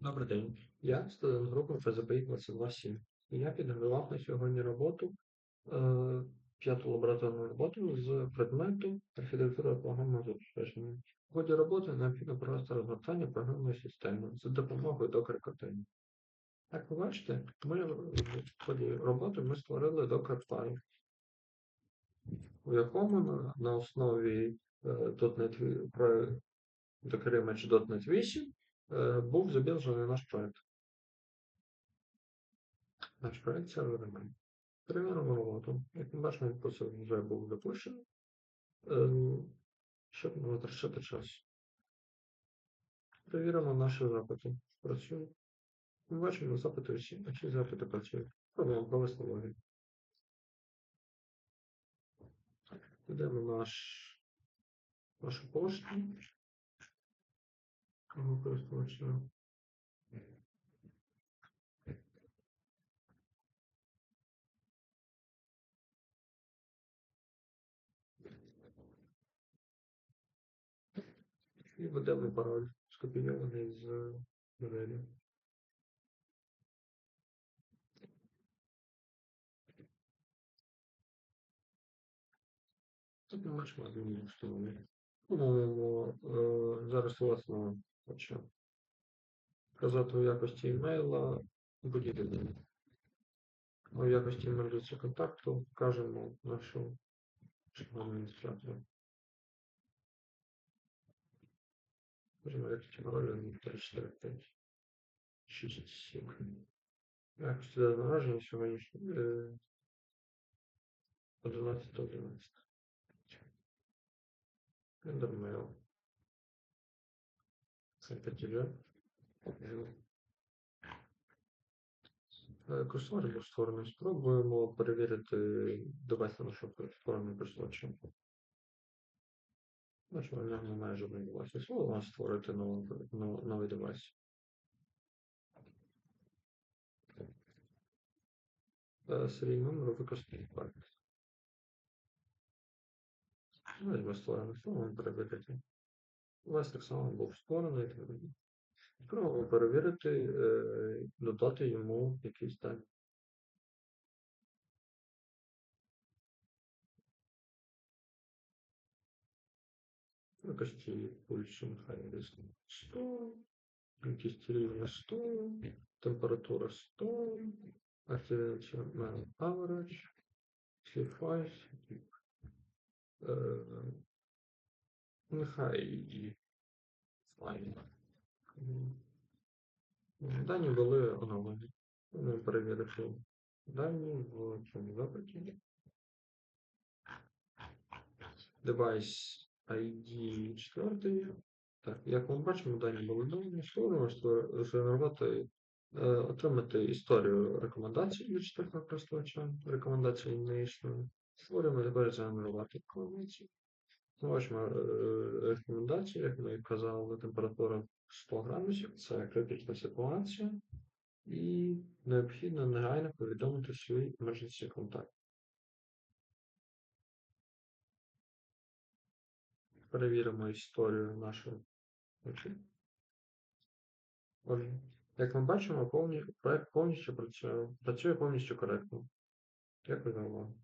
Добрий день. Я студент групи ФЗБІ 227. І я підготував на сьогодні роботу, е, п'яту лабораторну роботу з предмету архітектура програмного забезпечення. В ході роботи необхідно провести розгортання програмної системи за допомогою Docker контейнерів. Як ви бачите, ми в ході роботи ми створили Docker файл, у якому на, основі е, .NET, про Docker Image .NET 8 е, був забіжений наш проект. Наш проект серверний. Перевіримо роботу. Як ми бачимо, процес вже був запущений, е, щоб не витрачати час. Перевіримо наші запити. Працюють. Ми бачимо запити всі, а ці запити працюють. Пробуємо провести логін. Йдемо наш нашу пошту. Користувача. І введемо пароль, скопійований з моделі. Тут ми бачимо адміністративний. По-моєму, е, зараз власне хочу вказати у якості імейла будь-який. У якості імейлиці контакту вкажемо нашу адміністрацію. Можемо якості паролю 3, 4, 5, 6, 7. Якості е, 11, 11. Ендермейл. Потіля. Користувач був створений. Спробуємо перевірити девайс нашого створеного користувача. Бачимо, в нього немає жодного девайсу. Слово створити новий, новий девайс. Е, Серійний номер використаний факт. Ну, і створений. Спробуємо перевірити. Девайс так само був створений. Спробуємо перевірити, е, додати йому якісь дані. Якості пульсу нехай десь 100, кількість рівня 100, температура 100, активація mail average, е, нехай і файн. Дані були оновлені. Ми перевірити дані в цьому запиті. Девайс ID 4. Так, як ми бачимо, дані були оновлені. Створимо, згенерувати, е, отримати історію рекомендацій від чотирьох користувача. Рекомендації не існує. Створюємо тепер згенерувати рекомендації. Бачимо е, рекомендації, як ми казали, температура 100 градусів, це критична ситуація, і необхідно негайно повідомити свій emergency контакт. Перевіримо історію нашої. Окей. Отже, як ми бачимо, проект повністю працює, працює повністю коректно. Дякую за увагу.